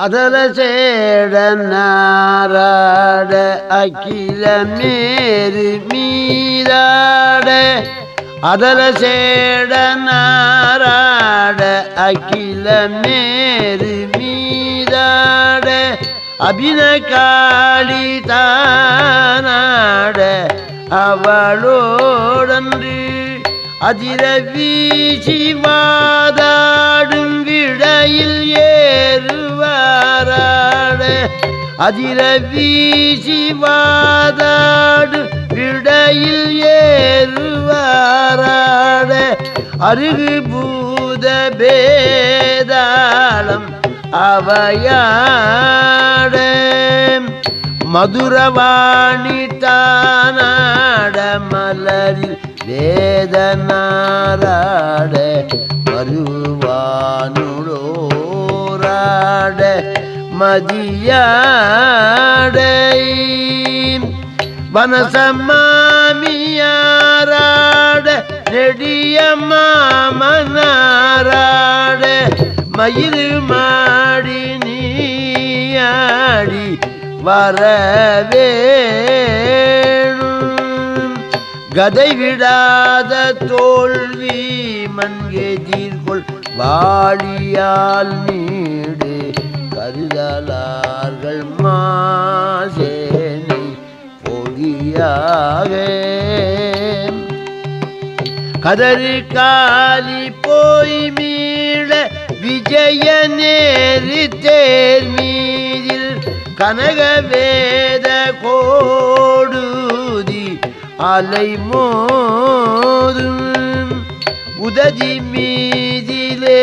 அதல சேடநாராட அகில மேரு மீராட அதல சேடநாராட அகில மேரு மீராட அபின காளி தானாட அவளோடன்று அதிர வீசி வாதாடும் விடையில் ஏறுவாராட. அதிர வீசிவாதாடு விடையில் ஏறுவாராட. அருகு பூத பேதாளம் அவையாட. மதுரவாணி தானாட மலரில் வேதனாராட. வருவானுளோராட மதியாடை. வனசமாமியாராட நெடிய மாமனாராட மயிறு மாடி நீயாடி வரவேணும். கதை விடாத தோல்வி மன்கெதிர் வாழியால் நீடு கருதலார்கள் மாசேனை பொடியாக கதறு காலி போய் மீள விஜய நேரு தேர் மீதில் கனகவேத கோடுதி அலை மோதும் உததி மீதிலே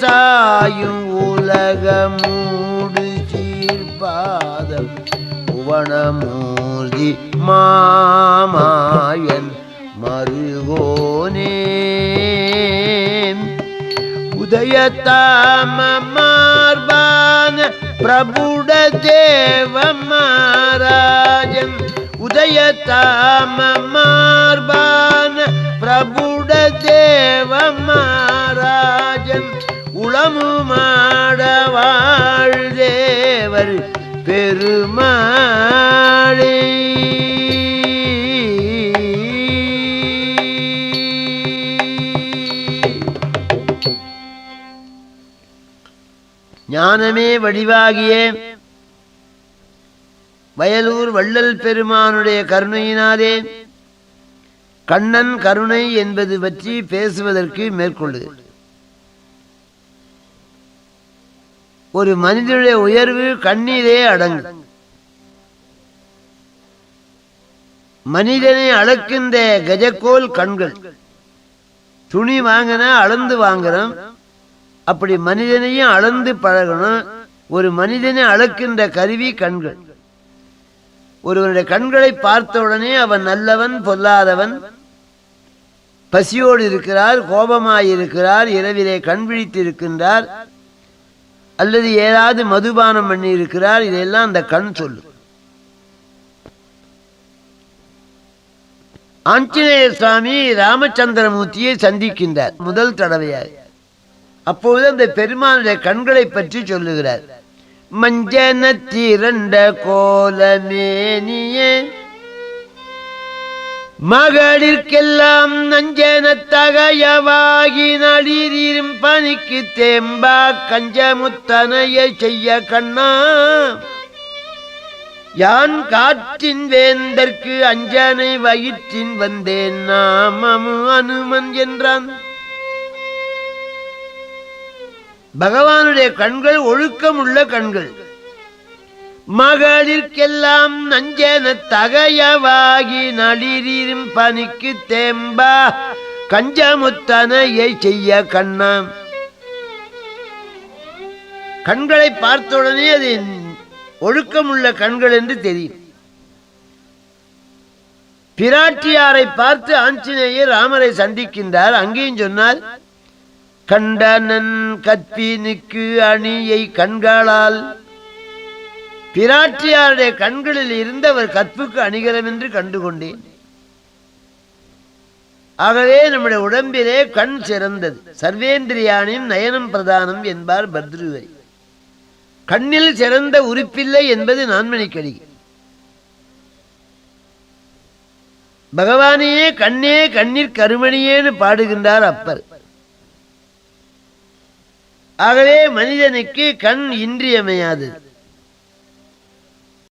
சாயும் உலகமூடு சீர்பாதம். புவனமூர்த்தி மாமாயன் மருகோனே உதயதாம மார்பான பிரபுட தேவ மாராஜன். உதயதாம மார்பான பிரபுட தேவ பெருமாளே. ஞானமே வடிவாகிய வயலூர் வள்ளல் பெருமானுடைய கருணையினாலே கண்ணன் கருணை என்பது பற்றி பேசுவதற்கு மேற்கொள்ளுகிறேன் ஒரு மனிதனுடைய உயர்வு கண்ணீரே அடங்கும் மனிதனை அளக்கின்ற கஜக்கோல் கண்கள். துணி வாங்கினா அளந்து வாங்குறோம். அப்படி மனிதனையும் அளந்து பழகணும். ஒரு மனிதனை அளக்கின்ற கருவி கண்கள். ஒருவனுடைய கண்களை பார்த்த உடனே அவன் நல்லவன் பொல்லாதவன். பசியோடு இருக்கிறார் கோபமாயிருக்கிறார் இரவிலே கண் விழித்து இருக்கின்றார் அல்லது ஏதாவது மதுபானம் பண்ணி இருக்கிறார் இதெல்லாம் அந்த கண் சொல்லும் ஆஞ்சநேய சுவாமி ராமச்சந்திரமூர்த்தியை சந்திக்கின்றார் முதல் தடவையாக அப்போது அந்த பெருமானுடைய கண்களை பற்றி சொல்லுகிறார். மஞ்சன திரண்ட கோலமேனியே மகளிர்க்கெல்லாம் நஞ்சன தகையவாகி நளிரும் பணிக்கு தேம்பா கஞ்சமுத்தனைய செய்ய கண்ணா. யான் காற்றின் வேந்தற்கு அஞ்சனை வயிற்றின் வந்தேன் நாமமு அனுமன் என்றான். பகவானுடைய கண்கள் ஒழுக்கமுள்ள கண்கள். மகளிர்க்கெல்லாம் நஞ்சன தகையவாகி நளிரும் பனிக்கு தேம்பா. கஞ்சமுத்தனையை செய்ய கண்ணாம் கண்களை பார்த்தவுடனே அது ஒழுக்கமுள்ள கண்கள் என்று தெரியும். பிராட்டியாரை பார்த்து ஆஞ்சநேயர் ராமரை சந்திக்கின்றார். அங்கேயும் சொன்னால் கண்டனன் கற்பினுக்கு அணியை கண்களால் பிராட்டியாருடைய கண்களில் இருந்து அவர் கற்புக்கு அணிகலம் என்று கண்டுகொண்டேன். ஆகவே நம்முடைய உடம்பிலே கண் சிறந்தது. சர்வேந்திரியானின் நயனம் பிரதானம் என்பார் பத்ருவை கண்ணில் சிறந்த உறுப்பில்லை என்பது நான்மணிக்கடிகை பகவானையே கண்ணே கண்ணீர் கருமணியேன்னு பாடுகின்றார் அப்பர். ஆகவே மனிதனுக்கு கண் இன்றியமையாதது.